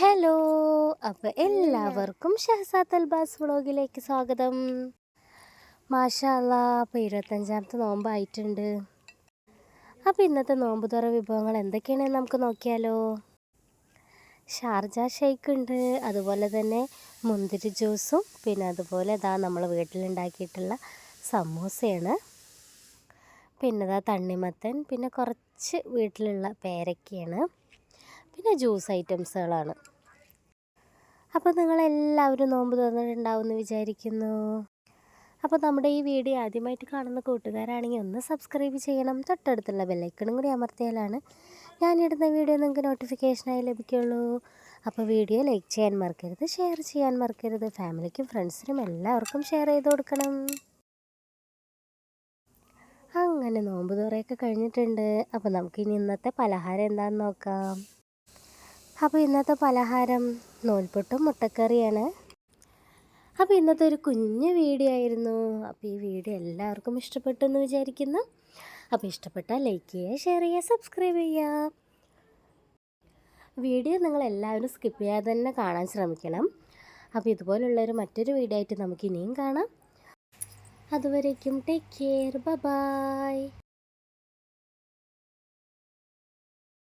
Hello അപ്പോൾ എല്ലാവർക്കും ഷഹസാത്ത് അൽബാസ് വ്ളോഗിലേക്ക് സ്വാഗതം. മാഷാല്ല അപ്പോൾ ഇരുപത്തഞ്ചാമത്തെ നോമ്പായിട്ടുണ്ട്. അപ്പോൾ ഇന്നത്തെ നോമ്പ് തുറ വിഭവങ്ങൾ എന്തൊക്കെയാണെന്ന് നമുക്ക് നോക്കിയാലോ? ഷാർജ ഷെയ്ക്ക് ഉണ്ട് അതുപോലെ തന്നെ മുന്തിരി ജ്യൂസും പിന്നെ അതുപോലെ ഇതാ നമ്മൾ വീട്ടിലുണ്ടാക്കിയിട്ടുള്ള സമൂസയാണ്. പിന്നെ ഇതാ തണ്ണിമത്തൻ പിന്നെ കുറച്ച് വീട്ടിലുള്ള പേരക്കയാണ്. പിന്നെ ജ്യൂസ് ഐറ്റംസുകളാണ്. അപ്പോൾ നിങ്ങളെല്ലാവരും നോമ്പ് തുറന്നിട്ടുണ്ടാവുമെന്ന് വിചാരിക്കുന്നു. അപ്പോൾ നമ്മുടെ ഈ വീഡിയോ ആദ്യമായിട്ട് കാണുന്ന കൂട്ടുകാരാണെങ്കിൽ ഒന്ന് സബ്സ്ക്രൈബ് ചെയ്യണം. തൊട്ടടുത്തുള്ള ബെല്ലൈക്കണും കൂടി അമർത്തിയാലാണ് ഞാനിടുന്ന വീഡിയോ നിങ്ങൾക്ക് നോട്ടിഫിക്കേഷനായി ലഭിക്കുള്ളൂ. അപ്പോൾ വീഡിയോ ലൈക്ക് ചെയ്യാൻ മറക്കരുത് ഷെയർ ചെയ്യാൻ മറക്കരുത് ഫാമിലിക്കും ഫ്രണ്ട്സിനും എല്ലാവർക്കും ഷെയർ ചെയ്ത് കൊടുക്കണം. അങ്ങനെ നോമ്പ് തുറയൊക്കെ കഴിഞ്ഞിട്ടുണ്ട്. അപ്പോൾ നമുക്കിനി ഇന്നത്തെ പലഹാരം എന്താണെന്ന് നോക്കാം. അപ്പോൾ ഇന്നത്തെ പലഹാരം നൂൽപൊട്ടും മുട്ടക്കറിയാണ്. അപ്പോൾ ഇന്നത്തെ ഒരു കുഞ്ഞു വീഡിയോ ആയിരുന്നു. അപ്പോൾ ഈ വീഡിയോ എല്ലാവർക്കും ഇഷ്ടപ്പെട്ടു എന്ന് വിചാരിക്കുന്നു. അപ്പോൾ ഇഷ്ടപ്പെട്ടാൽ ലൈക്ക് ചെയ്യുക ഷെയർ ചെയ്യുക സബ്സ്ക്രൈബ് ചെയ്യുക. വീഡിയോ നിങ്ങൾ എല്ലാവരും സ്കിപ്പ് ചെയ്യാതെ തന്നെ കാണാൻ ശ്രമിക്കണം. അപ്പോൾ ഇതുപോലുള്ളൊരു മറ്റൊരു വീഡിയോ ആയിട്ട് നമുക്ക് ഇനിയും കാണാം. അതുവരേക്കും ടേക്ക് കെയർ ബൈ